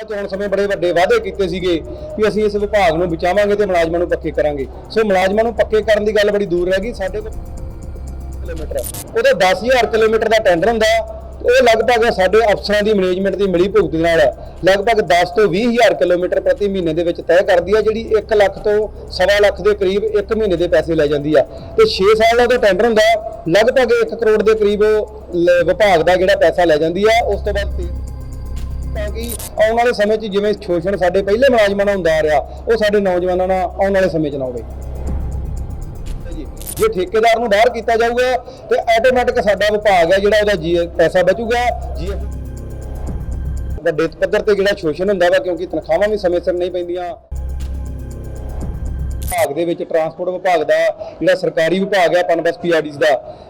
ਸੱਤਾ ਚੋਣ ਸਮੇਂ ਬੜੇ ਵੱਡੇ ਵਾਅਦੇ ਕੀਤੇ ਸੀਗੇ ਵੀ ਅਸੀਂ ਇਸ ਵਿਭਾਗ ਨੂੰ ਬਚਾਵਾਂਗੇ ਤੇ ਮੁਲਾਜ਼ਮਾਂ ਨੂੰ ਪੱਕੇ ਕਰਾਂਗੇ। ਸੋ ਮੁਲਾਜ਼ਮਾਂ ਨੂੰ ਪੱਕੇ ਕਰਨ ਦੀ ਗੱਲ ਬੜੀ ਦੂਰ ਰਹਿ ਗਈ। ਸਾਡੇ ਕੋਲ ਕਿਲੋਮੀਟਰ ਉਹਦੇ 10000 ਕਿਲੋਮੀਟਰ ਦਾ ਟੈਂਡਰ ਹੁੰਦਾ। ਉਹ ਲਗਭਗ ਸਾਡੇ ਅਫਸਰਾਂ ਦੀ ਮੈਨੇਜਮੈਂਟ ਦੀ ਮਿਲੀ ਭੁਗਤ ਦੇ ਨਾਲ ਲਗਭਗ 10 ਤੋਂ 20000 ਕਿਲੋਮੀਟਰ ਪ੍ਰਤੀ ਮਹੀਨੇ ਦੇ ਵਿੱਚ ਤੈਅ ਕਰਦੀ ਹੈ, ਜਿਹੜੀ 1 ਲੱਖ ਤੋਂ ਸਵਾ ਲੱਖ ਦੇ ਕਰੀਬ 1 ਮਹੀਨੇ ਦੇ ਪੈਸੇ ਲੈ ਜਾਂਦੀ ਆ ਤੇ 6 ਸਾਲ ਦਾ ਉਹਦਾ ਟੈਂਡਰ ਹੁੰਦਾ। ਲਗਭਗ 1 ਕਰੋੜ ਦੇ ਕਰੀਬ ਉਹ ਲ- ਵਿਭਾਗ ਦਾ ਜਿਹੜਾ ਪੈਸਾ ਲੈ ਜਾਂਦੀ ਆ ਉਸ ਤੋਂ ਬਾਅਦ ਤੇ ਤਾਂ ਕਿ ਆਉਣ ਵਾਲੇ ਸਮੇਂ 'ਚ ਜਿਵੇਂ ਸ਼ੋਸ਼ਣ ਸਾਡੇ ਪਹਿਲੇ ਮੁਲਾਜ਼ਮਾਂ ਨਾਲ ਹੁੰਦਾ ਆ ਰਿਹਾ, ਉਹ ਸਾਡੇ ਨੌਜਵਾਨਾਂ ਨਾਲ ਆਉਣ ਵਾਲੇ ਸਮੇਂ 'ਚ ਨਾ ਹੋਵੇ। ਜੇ ਠੇਕੇਦਾਰ ਨੂੰ ਬਾਹਰ ਕੀਤਾ ਜਾਊਗਾ ਤੇ ਆਟੋਮੈਟਿਕ ਸਾਡਾ ਵਿਭਾਗ ਹੈ ਜਿਹੜਾ ਉਹਦਾ ਜੀ ਪੈਸਾ ਬਚੂਗਾ, ਜੀ ਵੱਡੇ ਪੱਧਰ ਤੇ ਜਿਹੜਾ ਸ਼ੋਸ਼ਣ ਹੁੰਦਾ ਵਾ, ਕਿਉਂਕਿ ਤਨਖਾਹਾਂ ਵੀ ਸਮੇਂ ਸਿਰ ਨਹੀਂ ਪੈਂਦੀਆਂ। ਵਿਭਾਗ ਦੇ ਵਿੱਚ ਟਰਾਂਸਪੋਰਟ ਵਿਭਾਗ ਦਾ, ਜਿਹੜਾ ਸਰਕਾਰੀ ਵਿਭਾਗ ਹੈ ਪਨਬਸ ਪੀਆਰਡੀਸ ਦਾ,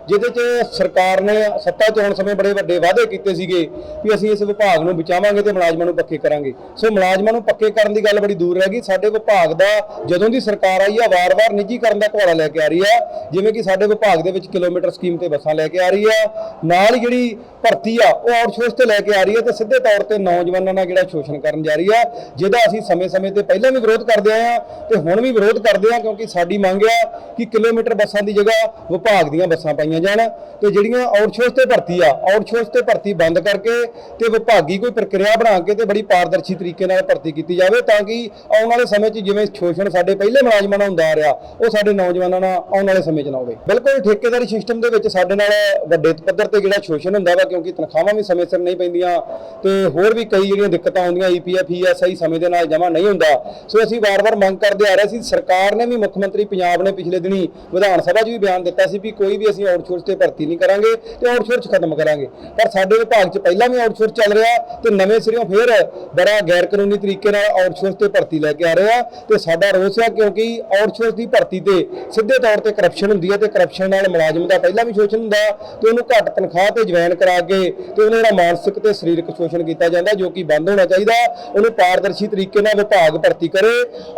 ਜਿਹਦੇ 'ਚ ਸਰਕਾਰ ਨੇ ਸੱਤਾ 'ਚ ਹੋਣ ਸਮੇਂ ਬੜੇ ਵੱਡੇ ਵਾਅਦੇ ਕੀਤੇ ਸੀਗੇ ਵੀ ਅਸੀਂ ਇਸ ਵਿਭਾਗ ਨੂੰ ਬਚਾਵਾਂਗੇ ਤੇ ਮੁਲਾਜ਼ਮਾਂ ਨੂੰ ਪੱਕੇ ਕਰਾਂਗੇ। ਸੋ ਮੁਲਾਜ਼ਮਾਂ ਨੂੰ ਪੱਕੇ ਕਰਨ ਦੀ ਗੱਲ ਬੜੀ ਦੂਰ ਰਹਿ ਗਈ। ਸਾਡੇ ਵਿਭਾਗ ਦਾ ਜਦੋਂ ਦੀ ਸਰਕਾਰ ਆਈ ਆ, ਵਾਰ-ਵਾਰ ਨਿੱਜੀਕਰਨ ਦਾ ਘੋੜਾ ਲੈ ਕੇ ਆ ਰਹੀ ਆ, ਜਿਵੇਂ ਕਿ ਸਾਡੇ ਵਿਭਾਗ ਦੇ ਵਿੱਚ ਕਿਲੋਮੀਟਰ ਸਕੀਮ ਤੇ ਬੱਸਾਂ ਲੈ ਕੇ ਆ ਰਹੀ ਆ। ਨਾਲ ਹੀ ਜਿਹੜੀ ਭਰਤੀ ਆ, ਉਹ ਆਊਟਸੋਰਸ ਤੇ ਲੈ ਕੇ ਆ ਰਹੀ ਹੈ ਤੇ ਸਿੱਧੇ ਤੌਰ ਤੇ ਨੌਜਵਾਨਾਂ ਨਾਲ ਜਿਹੜਾ ਸ਼ੋਸ਼ਣ ਕਰਨ ਜਾ ਰਹੀ ਆ, ਜਿਹਦਾ ਅਸੀਂ ਸਮੇਂ-ਸਮੇਂ ਤੇ ਪਹਿਲਾਂ ਵੀ ਵਿਰੋਧ ਕਰਦੇ ਆਏ ਆ ਤੇ ਹੁਣ ਵੀ ਵਿਰੋਧ ਕਰਦੇ ਆ ਕਿਉਂਕਿ ਸਾਡੀ ਮੰਗ ਆ ਕਿ ਕਿਲੋਮੀਟਰ ਬੱਸਾਂ ਦੀ ਜਗ੍ਹਾ ਵਿਭਾਗ ਦੀਆਂ ਬੱਸਾਂ ਪਾਈਆਂ ਜਾਣ ਤੇ ਜਿਹੜੀਆਂ ਆਊਟਸੋਰਸ ਤੇ ਭਰਤੀ ਆ ਆਊਟਸੋਰਸ ਤੇ ਭਰਤੀ ਬੰਦ ਕਰਕੇ ਤੇ ਵਿਭਾਗੀ ਕੋਈ ਪ੍ਰਕਿਰਿਆ ਬਣਾ ਕੇ ਤੇ ਬੜੀ ਪਾਰਦਰਸ਼ੀ ਤਰੀਕੇ ਨਾਲ ਭਰਤੀ ਕੀਤੀ ਜਾਵੇ ਤਾਂ ਕਿ ਆਉਣ ਵਾਲੇ ਸਮੇਂ 'ਚ ਜਿਵੇਂ ਸ਼ੋਸ਼ਣ ਸਾਡੇ ਪਹਿਲੇ ਮੁਲਾਜ਼ਮਾਂ ਨਾਲ ਹੁੰਦਾ ਆ ਰਿਹਾ, ਉਹ ਸਾਡੇ ਨੌਜਵਾਨਾਂ ਨਾਲ ਆਉਣ ਵਾਲੇ ਸਮੇਂ 'ਚ ਨਾ ਹੋਵੇ। ਬਿਲਕੁਲ ਠੇਕੇਦਾਰੀ ਸਿਸਟਮ ਦੇ ਵਿੱਚ ਸਾਡੇ ਨਾਲ ਵੱਡੇ ਪੱਧਰ ਤੇ ਜਿਹੜਾ ਸ਼ੋਸ਼ਣ ਹੁੰਦਾ ਵਾ ਕਿਉਂਕਿ ਤਨਖਾਹਾਂ ਵੀ ਸਮੇਂ ਸਿਰ ਨਹੀਂ ਪੈਂਦੀਆਂ ਤੇ ਹੋਰ ਵੀ ਕਈ ਜਿਹੜੀਆਂ ਦਿੱਕਤਾਂ ਆਉਂਦੀਆਂ ਈਪੀਐਫ ਈਐਸਆਈ ਸਮੇਂ ਦੇ ਨਾਲ ਜਮ੍ਹਾਂ ਨਹੀਂ ਹੁੰਦਾ। ਸੋ ਅਸੀਂ ਵਾਰ-ਵਾਰ ਮੰਗ ਕਰਦੇ ਆ ਰਹੇ ਸੀ, ਸਰਕਾਰ ਨੇ ਵੀ ਮੁੱਖ ਮੰਤਰੀ ਪੰਜਾਬ ਨੇ ਪਿਛਲੇ ਦਿਨੀ ਵਿਧਾਨ ਸਭਾ 'ਚ ਵੀ ਬਿਆਨ ਦਿੱਤਾ ਸੀ ਵੀ ਕੋਈ ਵੀ ਅਸੀਂ ਆਊਟਸੋਰਸ ਤੇ ਭਰਤੀ ਨਹੀਂ ਕਰਾਂਗੇ ਤੇ ਆਊਟਸੋਰਸ ਖਤਮ ਕਰਾਂਗੇ। ਪਰ ਸਾਡੇ ਵਿਭਾਗ 'ਚ ਪਹਿਲਾਂ ਵੀ ਆਊਟਸੋਰਸ ਚੱਲ ਰਿਹਾ ਤੇ ਨਵੇਂ ਸਿਰਿਓਂ ਫੇਰ ਬੜਾ ਗੈਰ ਕਾਨੂੰਨੀ ਤਰੀਕੇ ਨਾਲ ਆਊਟਸੋਰਸ ਤੇ ਭਰਤੀ ਲੈ ਕੇ ਆ ਰਹੇ ਆ ਤੇ ਸਾਡਾ ਰੋਸ ਆ ਕਿਉਂਕਿ ਆਊਟਸੋਰਸ ਦੀ ਭਰਤੀ ਤੇ ਸਿੱਧੇ ਤੌਰ ਤੇ ਕਰਪਸ਼ਨ ਹੁੰਦੀ ਹੈ ਤੇ ਕਰਪਸ਼ਨ ਨਾਲ ਮੁਲਾਜ਼ਮ ਦਾ ਪਹਿਲਾਂ ਵੀ ਸ਼ੋਸ਼ਣ ਹੁੰਦਾ ਤੇ ਉਹਨੂੰ ਘੱਟ ਤਨਖਾਹ ਤੇ ਜੁਆਇਨ ਕਰਾ ਕੇ ਤੇ ਉਹਨੂੰ ਜਿਹੜਾ ਮਾਨਸਿਕ ਤੇ ਸਰੀਰਕ ਸ਼ੋਸ਼ਣ ਕੀਤਾ ਜਾਂਦਾ ਜੋ ਕਿ ਬੰਦ ਹੋਣਾ ਚਾਹੀਦਾ, ਉਹਨੂੰ ਪਾਰਦਰਸ਼ੀ ਤਰੀਕੇ ਨਾਲ ਵਿਭਾਗ ਭਰਤੀ ਕਰੇ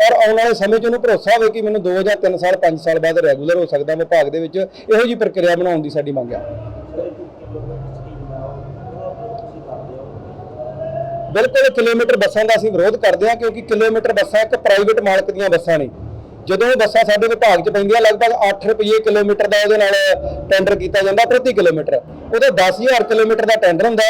ਔਰ ਆਉਣ ਵਾਲੇ ਸਮੇਂ 'ਚ ਉਹਨੂੰ ਭਰੋਸਾ ਹੋਵੇ ਕਿ ਮੈਨੂੰ 2 ਜਾਂ 3 ਸਾਲ 5 ਸਾਲ ਬਾਅਦ ਰੈਗੂਲਰ ਹੋ ਸਕਦਾ ਵਿਭਾਗ ਦੇ ਵਿੱਚ, ਇਹੋ ਜੀ ਪ੍ਰਕਿਰਿਆ ਬਣਾਉਣ ਦੀ ਸਾਡੀ ਮੰਗ ਹੈ ਬਿਲਕੁਲ ਕਿਲੋਮੀਟਰ ਬੱਸਾਂ ਦਾ ਅਸੀਂ ਵਿਰੋਧ ਕਰਦੇ ਹਾਂ ਕਿਉਂਕਿ ਕਿਲੋਮੀਟਰ ਬੱਸਾਂ ਇੱਕ ਪ੍ਰਾਈਵੇਟ ਮਾਲਕ ਦੀਆਂ ਬੱਸਾਂ ਨੇ। ਜਦੋਂ ਇਹ ਬੱਸਾਂ ਸਾਡੇ ਵਿਭਾਗ 'ਚ ਪੈਂਦੀਆਂ, ਲਗਭਗ 8 ਰੁਪਏ ਕਿਲੋਮੀਟਰ ਦਾ ਉਹਦੇ ਨਾਲ ਟੈਂਡਰ ਕੀਤਾ ਜਾਂਦਾ, ਪ੍ਰਤੀ ਕਿਲੋਮੀਟਰ। ਉਹਦੇ 10000 ਕਿਲੋਮੀਟਰ ਦਾ ਟੈਂਡਰ ਹੁੰਦਾ,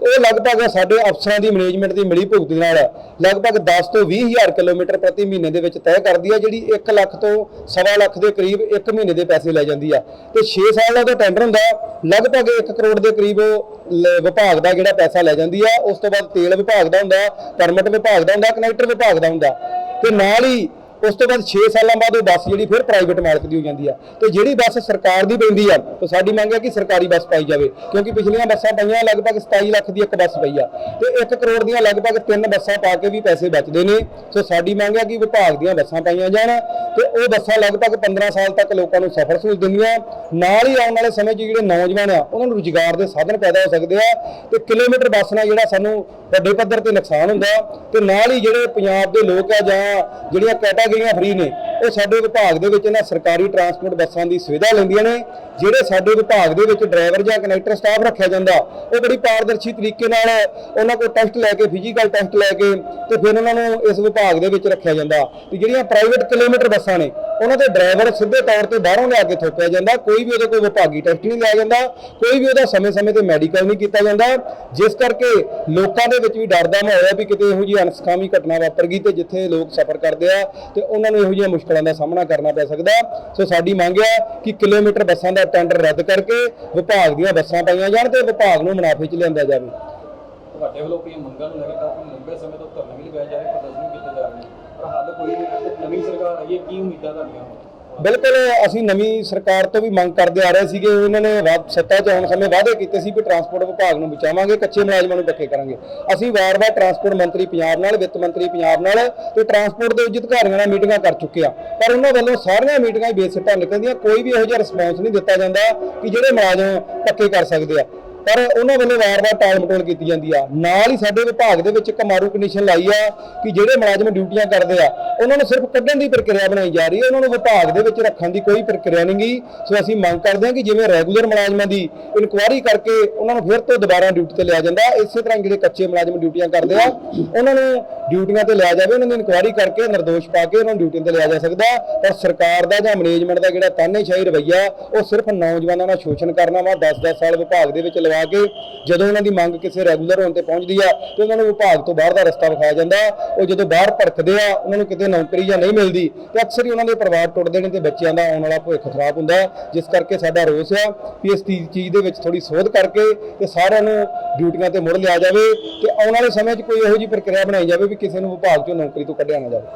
ਉਹ ਲਗਭਗ ਸਾਡੇ ਅਫਸਰਾਂ ਦੀ ਮੈਨੇਜਮੈਂਟ ਦੀ ਮਿਲੀ ਭੁਗਤ ਨਾਲ ਲਗਭਗ 10 ਤੋਂ 20000 ਕਿਲੋਮੀਟਰ ਪ੍ਰਤੀ ਮਹੀਨੇ ਦੇ ਵਿੱਚ ਤੈਅ ਕਰਦੀ ਹੈ ਜਿਹੜੀ 1 ਲੱਖ ਤੋਂ ਸਵਾ ਲੱਖ ਦੇ ਕਰੀਬ 1 ਮਹੀਨੇ ਦੇ ਪੈਸੇ ਲੈ ਜਾਂਦੀ ਆ। ਤੇ 6 ਸਾਲ ਦਾ ਉਹਦਾ ਟੈਂਡਰ ਹੁੰਦਾ, ਲਗਭਗ 1 ਕਰੋੜ ਦੇ ਕਰੀਬ ਵਿਭਾਗ ਦਾ ਜਿਹੜਾ ਪੈਸਾ ਲੈ ਜਾਂਦੀ ਆ, ਉਸ ਤੋਂ ਬਾਅਦ ਤੇਲ ਵਿਭਾਗ ਦਾ ਹੁੰਦਾ ਪਰਮਿਟ ਵਿਭਾਗ ਦਾ ਹੁੰਦਾ ਕਨੈਕਟਰ ਵਿਭਾਗ ਦਾ ਹੁੰਦਾ। ਤੇ ਨਾਲ ਹੀ ਉਸ ਤੋਂ ਬਾਅਦ 6 ਸਾਲਾਂ ਬਾਅਦ ਉਹ ਬੱਸ ਜਿਹੜੀ ਫਿਰ ਪ੍ਰਾਈਵੇਟ ਮਾਲਕ ਦੀ ਹੋ ਜਾਂਦੀ ਆ। ਤੇ ਜਿਹੜੀ ਬੱਸ ਸਰਕਾਰ ਦੀ ਪੈਂਦੀ ਆ, ਤਾਂ ਸਾਡੀ ਮੰਗ ਹੈ ਕਿ ਸਰਕਾਰੀ ਬੱਸ ਪਾਈ ਜਾਵੇ, ਕਿਉਂਕਿ ਪਿਛਲੀਆਂ ਬੱਸਾਂ ਪਈਆਂ ਲਗਭਗ 27 ਲੱਖ ਦੀ ਇੱਕ ਬੱਸ ਪਈ ਆ। ਤੇ 1 ਕਰੋੜ ਦੀਆਂ ਲਗਭਗ ਤਿੰਨ ਬੱਸਾਂ ਪਾ ਕੇ ਵੀ ਪੈਸੇ ਬਚਦੇ ਨੇ। ਸੋ ਸਾਡੀ ਮੰਗ ਹੈ ਕਿ ਵਿਭਾਗ ਦੀਆਂ ਬੱਸਾਂ ਪਾਈਆਂ ਜਾਣ, ਤੇ ਉਹ ਬੱਸਾਂ ਲਗਭਗ 15 ਸਾਲ ਤੱਕ ਲੋਕਾਂ ਨੂੰ ਸਫ਼ਰ ਸਹੂਲਤ ਦਿੰਦੀਆਂ। ਨਾਲ ਹੀ ਆਉਣ ਵਾਲੇ ਸਮੇਂ 'ਚ ਜਿਹੜੇ ਨੌਜਵਾਨ ਆ, ਉਹਨਾਂ ਨੂੰ ਰੁਜ਼ਗਾਰ ਦੇ ਸਾਧਨ ਪੈਦਾ ਹੋ ਸਕਦੇ ਆ। ਤੇ ਕਿਲੋਮੀਟਰ ਬੱਸ ਨਾਲ ਜਿਹੜਾ ਸਾਨੂੰ ਵੱਡੇ ਪੱਧਰ ਤੇ ਨੁਕਸਾਨ ਹੁੰਦਾ, ਤੇ ਨਾਲ ਹੀ ਜਿਹੜੇ ਪੰਜਾਬ ਦੇ ਲੋਕ ਆ ਜਾਂ ਜਿਹੜੀਆਂ ਕੈਟਾਗਰੀਆਂ ਫ੍ਰੀ ਨੇ। ਉਹ ਸਾਡੇ ਵਿਭਾਗ ਦੇ ਵਿੱਚ ਇਹਨਾਂ ਸਰਕਾਰੀ ਟਰਾਂਸਪੋਰਟ ਬੱਸਾਂ ਦੀ ਸੁਵਿਧਾ ਲੈਂਦੀਆਂ ਨੇ, ਜਿਹੜੇ ਸਾਡੇ ਵਿਭਾਗ ਦੇ ਵਿੱਚ ਡਰਾਈਵਰ ਜਾਂ ਕਨੈਕਟਰ ਸਟਾਫ ਰੱਖਿਆ ਜਾਂਦਾ, ਉਹ ਬੜੀ ਪਾਰਦਰਸ਼ੀ ਤਰੀਕੇ ਨਾਲ ਉਹਨਾਂ ਕੋਲ ਟੈਸਟ ਲੈ ਕੇ ਫਿਜ਼ੀਕਲ ਟੈਸਟ ਲੈ ਕੇ ਤੇ ਫਿਰ ਉਹਨਾਂ ਨੂੰ ਇਸ ਵਿਭਾਗ ਦੇ ਵਿੱਚ ਰੱਖਿਆ ਜਾਂਦਾ। ਤੇ ਜਿਹੜੀਆਂ ਪ੍ਰਾਈਵੇਟ ਕਿਲੋਮੀਟਰ ਬੱਸਾਂ ਨੇ ਉਹਨਾਂ ਦੇ ਡਰਾਈਵਰ ਸਿੱਧੇ ਤੌਰ ਤੇ ਬਾਹਰੋਂ ਲਿਆ ਕੇ ਥੋਪਿਆ ਜਾਂਦਾ, ਕੋਈ ਵੀ ਉਹਦੇ ਕੋਈ ਵਿਭਾਗੀ ਟੈਸਟ ਨਹੀਂ ਲਿਆ ਜਾਂਦਾ, ਕੋਈ ਵੀ ਉਹਦਾ ਸਮੇਂ-ਸਮੇਂ ਤੇ ਮੈਡੀਕਲ ਨਹੀਂ ਕੀਤਾ ਜਾਂਦਾ। ਜਿਸ ਕਰਕੇ ਲੋਕਾਂ ਦੇ ਵਿੱਚ ਵੀ ਡਰ ਦਾ ਮਾਹੌਲ ਹੈ ਵੀ ਕਿਤੇ ਇਹੋ ਜਿਹੀ ਅਨਸਕਾਮੀ ਘਟਨਾ ਵਾਪਰ ਗਈ ਤੇ ਜਿੱਥੇ ਲੋਕ ਸਫ਼ਰ ਕਰਦੇ ਆ ਤੇ ਉਹਨਾਂ ਨੂੰ ਇਹੋ ਜਿਹੀਆਂ ਮੁਸ਼ਕਲਾਂ ਦਾ ਸਾਹਮਣਾ ਕਰਨਾ ਪੈ ਸਕਦਾ। ਸੋ ਸਾਡੀ ਮੰਗ ਹੈ ਕਿ ਕਿਲੋਮੀਟਰ ਬੱਸਾਂ ਦਾ ਟੈਂਡਰ ਰੱਦ ਕਰਕੇ ਵਿਭਾਗ ਦੀਆਂ ਬੱਸਾਂ ਪਾਈਆਂ ਜਾਣ ਤੇ ਵਿਭਾਗ ਨੂੰ ਮੁਨਾਫੇ 'ਚ ਲਿਆਂਦਾ ਜਾਵੇ। ਤੁਹਾਡੇ ਵੱਲੋਂ ਕੋਈ ਮੰਗਾਂ ਨੂੰ ਲੈ ਕੇ ਕਾਫੀ ਲੰਬੇ ਸਮੇਂ ਤੋਂ ਧਰਨੇ ਵੀ ਲਗਾਏ ਜਾ ਰਹੇ, ਪ੍ਰਦਰਸ਼ਨ ਪਰ ਹੱਲ ਕੋਈ ਨਹੀਂ ਨਵੀਂ ਸਰਕਾਰ ਆਈ ਹੈ, ਕੀ ਉਮੀਦਾਂ ਤੁਹਾਡੀਆਂ? ਬਿਲਕੁਲ, ਅਸੀਂ ਨਵੀਂ ਸਰਕਾਰ ਤੋਂ ਵੀ ਮੰਗ ਕਰਦੇ ਆ ਰਹੇ ਸੀਗੇ, ਉਹਨਾਂ ਨੇ ਸੱਤਾ 'ਚ ਆਉਣ ਸਮੇਂ ਵਾਅਦੇ ਕੀਤੇ ਸੀ ਵੀ ਟਰਾਂਸਪੋਰਟ ਵਿਭਾਗ ਨੂੰ ਬਚਾਵਾਂਗੇ, ਕੱਚੇ ਮੁਲਾਜ਼ਮਾਂ ਨੂੰ ਪੱਕੇ ਕਰਾਂਗੇ। ਅਸੀਂ ਵਾਰ-ਵਾਰ ਟਰਾਂਸਪੋਰਟ ਮੰਤਰੀ ਪੰਜਾਬ ਨਾਲ, ਵਿੱਤ ਮੰਤਰੀ ਪੰਜਾਬ ਨਾਲ ਤੇ ਟਰਾਂਸਪੋਰਟ ਦੇ ਉੱਚ ਅਧਿਕਾਰੀਆਂ ਨਾਲ ਮੀਟਿੰਗਾਂ ਕਰ ਚੁੱਕੇ ਆ। ਪਰ ਉਹਨਾਂ ਵੱਲੋਂ ਸਾਰੀਆਂ ਮੀਟਿੰਗਾਂ ਹੀ ਬੇਸਿੱਟਾ ਨਿਕਲਦੀਆਂ, ਕੋਈ ਵੀ ਇਹੋ ਜਿਹਾ ਰਿਸਪੌਂਸ ਨਹੀਂ ਦਿੱਤਾ ਜਾਂਦਾ ਕਿ ਜਿਹੜੇ ਮੁਲਾਜ਼ਮ ਪੱਕੇ ਕਰ ਸਕਦੇ ਆ। ਪਰ ਉਹਨਾਂ ਵੱਲੋਂ ਵਾਰ-ਵਾਰ ਟਾਲ-ਮਟੋਲ ਕੀਤੀ ਜਾਂਦੀ ਆ। ਨਾਲ ਹੀ ਸਾਡੇ ਵਿਭਾਗ ਦੇ ਵਿੱਚ ਇੱਕ ਮਾਰੂ ਕੰਡੀਸ਼ਨ ਲਾਈ ਆ ਕਿ ਜਿਹੜੇ ਮੁਲਾਜ਼ਮ ਡਿਊਟੀਆਂ ਕਰਦੇ ਆ, ਉਹਨਾਂ ਨੂੰ ਸਿਰਫ ਕੱਢਣ ਦੀ ਪ੍ਰਕਿਰਿਆ ਬਣਾਈ ਜਾ ਰਹੀ ਹੈ ਉਹਨਾਂ ਨੂੰ ਵਿਭਾਗ ਦੇ ਵਿੱਚ ਰੱਖਣ ਦੀ ਕੋਈ ਪ੍ਰਕਿਰਿਆ ਨਹੀਂ ਗਈ ਸੋ ਅਸੀਂ ਮੰਗ ਕਰਦੇ ਹਾਂ ਕਿ ਜਿਵੇਂ ਰੈਗੂਲਰ ਮੁਲਾਜ਼ਮਾਂ ਦੀ ਇਨਕੁਆਇਰੀ ਕਰਕੇ ਉਹਨਾਂ ਨੂੰ ਫਿਰ ਤੋਂ ਦੁਬਾਰਾ ਡਿਊਟੀ ਤੇ ਲਿਆ ਜਾਂਦਾ। ਇਸੇ ਤਰ੍ਹਾਂ ਜਿਹੜੇ ਕੱਚੇ ਮੁਲਾਜ਼ਮ ਡਿਊਟੀਆਂ ਕਰਦੇ ਆ, ਉਹਨਾਂ ਨੂੰ ਡਿਊਟੀਆਂ ਤੇ ਲਿਆ ਜਾਵੇ, ਉਹਨਾਂ ਦੀ ਇਨਕੁਆਇਰੀ ਕਰਕੇ ਨਿਰਦੋਸ਼ ਪਾ ਕੇ ਉਹਨਾਂ ਨੂੰ ਡਿਊਟੀ ਤੇ ਲਿਆ ਜਾ ਸਕਦਾ। ਪਰ ਸਰਕਾਰ ਦਾ ਜਾਂ ਮੈਨੇਜਮੈਂਟ ਦਾ ਜਿਹੜਾ ਤਾਨੇਸ਼ਾਹੀ ਰਵੱਈਆ, ਉਹ ਸਿਰਫ ਨੌਜਵਾਨਾਂ ਦਾ ਸ਼ੋਸ਼ਣ ਕਰਨਾ ਵਾ। 10-10 ਸਾਲ ਵਿਭਾਗ ਦੇ ਵਿੱਚ ਲਗਾ ਕੇ ਜਦੋਂ ਉਹਨਾਂ ਦੀ ਮੰਗ ਕਿਸੇ ਰੈਗੂਲਰ ਹੋਣ ਤੇ ਪਹੁੰਚਦੀ ਆ, ਤੇ ਉਹਨਾਂ ਨੂੰ ਵਿਭਾਗ ਤੋਂ ਬਾਹਰ ਦਾ ਰਸਤਾ ਵਿਖਾਇਆ ਜਾਂਦਾ। ਉਹ ਜਦੋਂ ਬਾਹਰ ਭੜਕਦੇ ਆ, ਉਹਨਾਂ ਨੂੰ ਕਿਤੇ ਨੌਕਰੀ ਜਾਂ ਨਹੀਂ ਮਿਲਦੀ, ਤੇ ਅਕਸਰ ਹੀ ਉਹਨਾਂ ਦੇ ਪਰਿਵਾਰ ਟੁੱਟਦੇ ਨੇ ਤੇ ਬੱਚਿਆਂ ਦਾ ਆਉਣ ਵਾਲਾ ਭਵਿੱਖ ਖਰਾਬ ਹੁੰਦਾ। ਜਿਸ ਕਰਕੇ ਸਾਡਾ ਰੋਸ ਆ ਕਿ ਇਸ ਚੀਜ਼ ਚੀਜ਼ ਦੇ ਵਿੱਚ ਥੋੜੀ ਸੋਧ ਕਰਕੇ ਤੇ ਸਾਰਿਆਂ ਨੂੰ ਡਿਊਟੀਆਂ ਤੇ ਮੁੜ ਲਿਆ ਜਾਵੇ ਤੇ ਆਉਣ ਵਾਲੇ ਸਮੇਂ 'ਚ ਕੋਈ ਇਹੋ ਜਿਹੀ ਪ੍ਰਕਿਰਿਆ ਬਣਾਈ ਜਾਵੇ ਵੀ ਕਿਸੇ ਨੂੰ ਵਿਭਾਗ 'ਚੋਂ ਨੌਕਰੀ ਤੋਂ ਕੱਢਿਆ ਨਾ ਜਾਵੇ।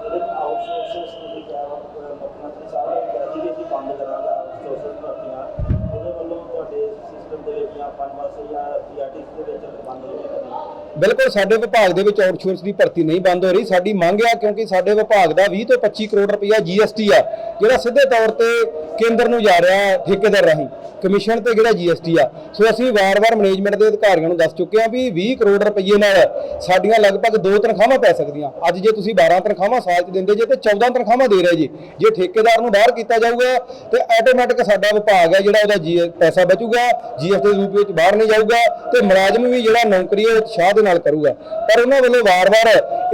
ਬਿਲਕੁਲ, ਸਾਡੇ ਵਿਭਾਗ ਦੇ ਵਿੱਚ ਆਊਟਸੋਰਸ ਦੀ ਭਰਤੀ ਨਹੀਂ ਬੰਦ ਹੋ ਰਹੀ। ਸਾਡੀ ਮੰਗ ਆ ਕਿਉਂਕਿ ਸਾਡੇ ਵਿਭਾਗ ਦਾ 20 ਤੋਂ 25 ਕਰੋੜ ਰੁਪਇਆ ਜੀਐਸਟੀ ਆ, ਜਿਹੜਾ ਸਿੱਧੇ ਤੌਰ ਤੇ ਕੇਂਦਰ ਨੂੰ ਜਾ ਰਿਹਾ ਠੇਕੇਦਾਰ ਰਾਹੀਂ। ਕਮਿਸ਼ਨ ਤੇ ਜਿਹੜਾ ਜੀਐਸਟੀ ਆ, ਸੋ ਅਸੀਂ ਵਾਰ-ਵਾਰ ਮੈਨੇਜਮੈਂਟ ਦੇ ਅਧਿਕਾਰੀਆਂ ਨੂੰ ਦੱਸ ਚੁੱਕੇ ਹਾਂ ਵੀ 20 ਕਰੋੜ ਰੁਪਏ ਨਾਲ ਸਾਡੀਆਂ ਲਗਭਗ ਦੋ ਤਨਖਾਹਾਂ ਪੈ ਸਕਦੀਆਂ। ਅੱਜ ਜੇ ਤੁਸੀਂ 12 ਤਨਖਾਹਾਂ ਸਾਲ 'ਚ ਦਿੰਦੇ ਜੇ ਤੇ 14 ਤਨਖਾਹਾਂ ਦੇ ਰਹੇ ਜੀ, ਜੇ ਠੇਕੇਦਾਰ ਨੂੰ ਬਾਹਰ ਕੀਤਾ ਜਾਊਗਾ ਤੇ ਆਟੋਮੈਟਿਕ ਸਾਡਾ ਵਿਭਾਗ ਹੈ ਜਿਹੜਾ ਉਹਦਾ ਜੀ ਪੈਸਾ ਬਚੂਗਾ ਜੀਐਸਟੀ ਦੇ ਰੂਪ ਵਿੱਚ ਬਾਹਰ ਨਹੀਂ ਜਾਊਗਾ ਤੇ ਮੁਲਾਜ਼ਮ ਵੀ ਜਿਹੜਾ ਨੌਕਰੀ ਹੈ ਉਹ ਉਤਸ਼ਾਹ ਦੇ ਨਾਲ ਕਰੂਗਾ। ਪਰ ਉਹਨਾਂ ਵੱਲੋਂ ਵਾਰ-ਵਾਰ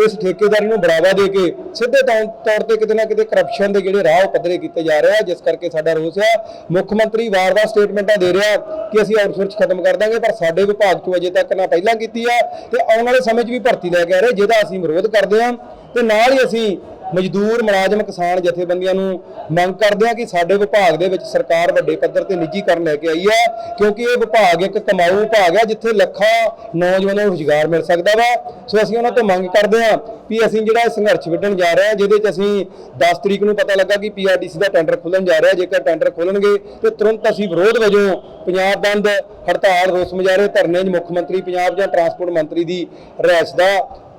ਇਸ ਠੇਕੇਦਾਰੀ ਨੂੰ ਬੜਾਵਾ ਦੇ ਕੇ ਸਿੱਧੇ ਤੌਰ ਤੌਰ ਤੇ ਕਿਤੇ ਨਾ ਕਿਤੇ ਕਰਪਸ਼ਨ ਦੇ ਜਿਹੜੇ ਰਾਹ ਉਹ ਪੱਧਰੇ ਕੀਤੇ ਜਾ ਰਹੇ ਆ, ਜਿਸ ਕਰਕੇ ਸਾਡਾ ਰੋਸ ਆ। ਮੁੱਖ ਮੰਤਰੀ ਵਾਰ-ਵਾਰ ਸਟੇਟਮੈਂਟਾਂ ਦੇ ਰਿਹਾ ਕਿ ਅਸੀਂ ਆਊਟਸੋਰਸ ਖਤਮ ਕਰ ਦਾਂਗੇ, ਪਰ ਸਾਡੇ ਵਿਭਾਗ ਚੋਂ ਅਜੇ ਤੱਕ ਨਾ ਪਹਿਲਾਂ ਕੀਤੀ ਆ। ਤੇ ਆਉਣ ਵਾਲੇ ਸਮੇਂ 'ਚ ਵੀ ਭਰਤੀ ਲੈ ਕੇ ਆ ਰਹੇ, ਜਿਹਦਾ ਅਸੀਂ ਵਿਰੋਧ ਕਰਦੇ ਹਾਂ। ਤੇ ਨਾਲ ਹੀ ਅਸੀਂ ਮਜ਼ਦੂਰ, ਮੁਲਾਜ਼ਮ, ਕਿਸਾਨ ਜਥੇਬੰਦੀਆਂ ਨੂੰ ਮੰਗ ਕਰਦੇ ਹਾਂ ਕਿ ਸਾਡੇ ਵਿਭਾਗ ਦੇ ਵਿੱਚ ਸਰਕਾਰ ਵੱਡੇ ਪੱਧਰ ਤੇ ਨਿੱਜੀਕਰਨ ਲੈ ਕੇ ਆਈ ਹੈ, ਕਿਉਂਕਿ ਇਹ ਵਿਭਾਗ ਇੱਕ ਕਮਾਊ ਵਿਭਾਗ ਹੈ, ਜਿੱਥੇ ਲੱਖਾਂ ਨੌਜਵਾਨਾਂ ਨੂੰ ਰੁਜ਼ਗਾਰ ਮਿਲ ਸਕਦਾ ਵਾ। ਸੋ ਅਸੀਂ ਉਹਨਾਂ ਤੋਂ ਮੰਗ ਕਰਦੇ ਹਾਂ ਵੀ ਅਸੀਂ ਜਿਹੜਾ ਸੰਘਰਸ਼ ਵਿੱਢਣ ਜਾ ਰਹੇ ਹਾਂ, ਜਿਹਦੇ 'ਚ ਅਸੀਂ 10 ਤਰੀਕ ਨੂੰ ਪਤਾ ਲੱਗਾ ਕਿ ਪੀਆਰਡੀਸੀ ਦਾ ਟੈਂਡਰ ਖੁੱਲਣ ਜਾ ਰਿਹਾ, ਜੇਕਰ ਟੈਂਡਰ ਖੋਲਣਗੇ, ਤੇ ਤੁਰੰਤ ਅਸੀਂ ਵਿਰੋਧ ਵਜੋਂ ਪੰਜਾਬ ਬੰਦ, ਹੜਤਾਲ, ਰੋਸ ਮੁਜ਼ਾਹਰੇ ਧਰਨੇ ਮੁੱਖ ਮੰਤਰੀ, ਪੰਜਾਬ ਜਾਂ ਟਰਾਂਸਪੋਰਟ ਮੰਤਰੀ ਦੀ ਰਿਹਾਇਸ਼ ਦਾ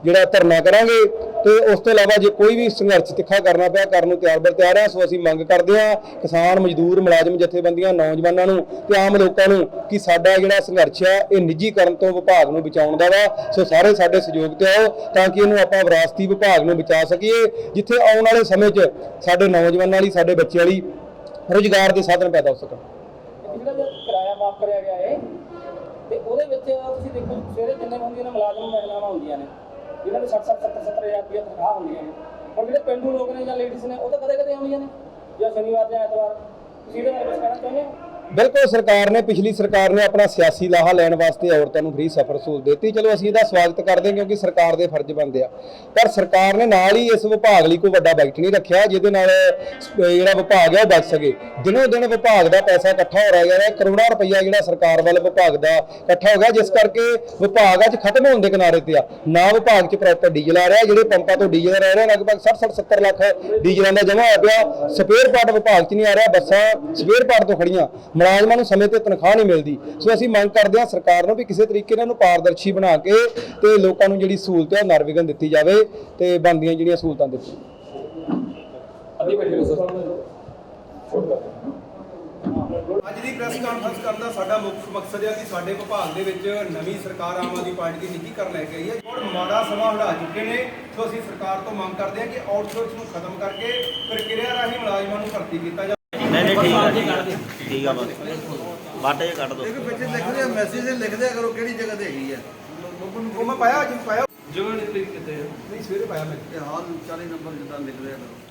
ਜਿਹੜਾ ਧਰਨਾ ਕਰਾਂਗੇ ਤੇ ਉਸ ਤੋਂ ਇਲਾਵਾ ਜੇ ਕੋਈ ਵੀ ਸੰਘਰਸ਼ ਤਿੱਖਾ ਕਰਨਾ ਪਿਆ ਕਰਨ ਨੂੰ ਤਿਆਰ ਬਰ ਤਿਆਰ ਹਾਂ ਸੋ ਅਸੀਂ ਮੰਗ ਕਰਦੇ ਹਾਂ ਕਿਸਾਨ ਮਜ਼ਦੂਰ ਮੁਲਾਜ਼ਮ ਜਥੇਬੰਦੀਆਂ, ਨੌਜਵਾਨਾਂ ਨੂੰ ਤੇ ਆਮ ਲੋਕਾਂ ਨੂੰ ਕਿ ਸਾਡਾ ਜਿਹੜਾ ਸੰਘਰਸ਼ ਆ, ਇਹ ਨਿੱਜੀਕਰਨ ਤੋਂ ਵਿਭਾਗ ਨੂੰ ਬਚਾਉਣ ਦਾ ਵਾ। ਸੋ ਸਾਰੇ ਸਾਡੇ ਸਹਿਯੋਗ ਤੇ ਆਓ ਤਾਂ ਕਿ ਇਹਨੂੰ ਆਪਾਂ ਵਿਰਾਸਤੀ ਵਿਭਾਗ ਨੂੰ ਬਚਾ ਸਕੀਏ, ਜਿੱਥੇ ਆਉਣ ਵਾਲੇ ਸਮੇਂ 'ਚ ਸਾਡੇ ਨੌਜਵਾਨਾਂ ਲਈ, ਸਾਡੇ ਬੱਚਿਆਂ ਲਈ ਰੁਜ਼ਗਾਰ ਦੇ ਸਾਧਨ ਪੈਦਾ ਹੋ ਸਕਣ। ਜਿਹੜਾ ਕਿਰਾਇਆ ਮਾਫ ਕਰਿਆ ਗਿਆ ਹੈ ਤੇ ਉਹਦੇ ਵਿੱਚ ਤੁਸੀਂ ਦੇਖੋ, ਸਵੇਰੇ ਜਿੰਨੇ ਹੁੰਦੀਆਂ ਨੇ ਮੁਲਾਜ਼ਮ ਮਹਿਲਾਵਾਂ ਹੁੰਦੀਆਂ ਨੇ। ਜਿਨ੍ਹਾਂ ਨੂੰ 60 60 70 70 ਹਜ਼ਾਰ ਰੁਪਏ ਤਨਖਾਹ ਹੁੰਦੀਆਂ ਨੇ ਹੁਣ ਜਿਹੜੇ ਪਿੰਡੂ ਲੋਕ ਨੇ ਜਾਂ ਲੇਡੀਜ਼ ਨੇ, ਉਹ ਤਾਂ ਕਦੇ ਕਦੇ ਆਉਂਦੀਆਂ ਨੇ। ਜਾਂ ਸ਼ਨੀਵਾਰ ਜਾਂ ਐਤਵਾਰ। ਤੁਸੀਂ ਇਹਦੇ ਬਾਰੇ ਕੁਝ ਕਹਿਣਾ ਚਾਹੁੰਦੇ ਹੋ? ਬਿਲਕੁਲ, ਸਰਕਾਰ ਨੇ, ਪਿਛਲੀ ਸਰਕਾਰ ਨੇ ਆਪਣਾ ਸਿਆਸੀ ਲਾਹਾ ਲੈਣ ਵਾਸਤੇ ਔਰਤਾਂ ਨੂੰ ਫ੍ਰੀ ਸਫ਼ਰ ਸਹੂਲਤ ਦਿੱਤੀ। ਚਲੋ, ਅਸੀਂ ਇਹਦਾ ਸਵਾਗਤ ਕਰਦੇ ਹਾਂ ਕਿਉਂਕਿ ਸਰਕਾਰ ਦੇ ਫਰਜ਼ ਬਣਦੇ ਆ। ਪਰ ਸਰਕਾਰ ਨੇ ਨਾਲ ਹੀ ਇਸ ਵਿਭਾਗ ਲਈ ਕੋਈ ਵੱਡਾ ਬਜਟ ਨਹੀਂ ਰੱਖਿਆ, ਜਿਹਦੇ ਨਾਲ ਜਿਹੜਾ ਵਿਭਾਗ ਹੈ ਉਹ ਬਚ ਸਕੇ। ਦਿਨੋਂ ਦਿਨ ਵਿਭਾਗ ਦਾ ਪੈਸਾ ਇਕੱਠਾ ਹੋ ਰਿਹਾ ਹੈ ਕਰੋੜਾਂ ਰੁਪਈਆ ਜਿਹੜਾ ਸਰਕਾਰ ਵੱਲ ਵਿਭਾਗ ਦਾ ਇਕੱਠਾ ਹੋ ਗਿਆ, ਜਿਸ ਕਰਕੇ ਵਿਭਾਗ ਅੱਜ ਖਤਮ ਹੋਣ ਦੇ ਕਿਨਾਰੇ ਤੇ ਆ। ਨਾ ਵਿਭਾਗ 'ਚ ਪ੍ਰੋਪਰ ਡੀਜ਼ਲ ਆ ਰਿਹਾ, ਜਿਹੜੇ ਪੰਪਾਂ ਤੋਂ ਡੀਜ਼ਲ ਰਹਿ ਰਿਹਾ ਲਗਭਗ 60 60 70 ਲੱਖ ਡੀਜ਼ਲਾਂ ਦਾ ਜਮ੍ਹਾਂ ਹੋਇਆ ਪਿਆ। ਸਪੇਅਰ ਪਾਰਟ ਵਿਭਾਗ 'ਚ ਨਹੀਂ ਆ ਰਿਹਾ, ਬੱਸਾਂ ਸਪੇਅਰ ਪਾਰਟ ਤੋਂ ਖੜੀਆਂ। ਮੁਲਾਜ਼ਮਾਂ ਨੂੰ ਸਮੇਂ ਤੇ ਤਨਖਾਹ ਨਹੀਂ ਮਿਲਦੀ। ਸੋ ਅਸੀਂ ਮੰਗ ਕਰਦੇ ਹਾਂ ਸਰਕਾਰ ਨੂੰ ਵੀ ਕਿਸੇ ਤਰੀਕੇ ਨਾਲ ਇਹਨੂੰ ਪਾਰਦਰਸ਼ੀ ਬਣਾ ਕੇ ਤੇ ਲੋਕਾਂ ਨੂੰ ਜਿਹੜੀ ਸਹੂਲਤ ਹੈ ਉਹ ਨਰਵਿਘਨ ਦਿੱਤੀ ਜਾਵੇ ਤੇ ਬਣਦੀਆਂ ਜਿਹੜੀਆਂ ਸਹੂਲਤਾਂ ਸਰ। ਅੱਜ ਦੀ ਪ੍ਰੈਸ ਕਾਨਫਰੰਸ ਕਰਨ ਦਾ ਸਾਡਾ ਮੁੱਖ ਮਕਸਦ ਹੈ ਕਿ ਸਾਡੇ ਵਿਭਾਗ ਦੇ ਵਿੱਚ ਨਵੀਂ ਸਰਕਾਰ ਆਮ ਆਦਮੀ ਪਾਰਟੀ ਦੀ ਨਿੱਜੀਕਰਨ ਲੈ ਕੇ ਆਈ ਹੈ। ਔਰ ਮਾੜਾ ਸਮਾਂ ਹਟਾ ਚੁੱਕੇ ਨੇ ਸੋ ਅਸੀਂ ਸਰਕਾਰ ਤੋਂ ਮੰਗ ਕਰਦੇ ਹਾਂ ਕਿ ਆਊਟਸੋਰਸ ਨੂੰ ਖਤਮ ਕਰਕੇ ਪ੍ਰਕਿਰਿਆ ਰਾਹੀਂ ਮੁਲਾਜ਼ਮਾਂ ਨੂੰ ਭਰਤੀ ਕੀਤਾ ਜਾਵੇ। ਨਹੀਂ ਠੀਕ ਆ ਠੀਕ ਆ ਬਸ ਵਾਟੇ ਜੇ ਕੱਢ ਦੋ। ਇੱਕ ਵਿੱਚ ਲਿਖਦੇ ਆ ਮੈਸੇਜ ਲਿਖਦੇ ਆ ਕਰੋ ਕਿਹੜੀ ਜਗ੍ਹਾ ਤੇ ਹੈਗੀ ਆ। ਉਹ ਮੈਂ ਪਾਇਆ ਅੱਜ ਪਾਇਆ। ਜਗ੍ਹਾ ਨਹੀਂ ਕਿਤੇ ਨਹੀਂ ਸਵੇਰੇ ਪਾਇਆ ਮੈਂ। ਇਹ ਹਾਲ 40 ਨੰਬਰ ਜਿੱਦਾਂ ਲਿਖਦੇ ਆ ਕਰੋ।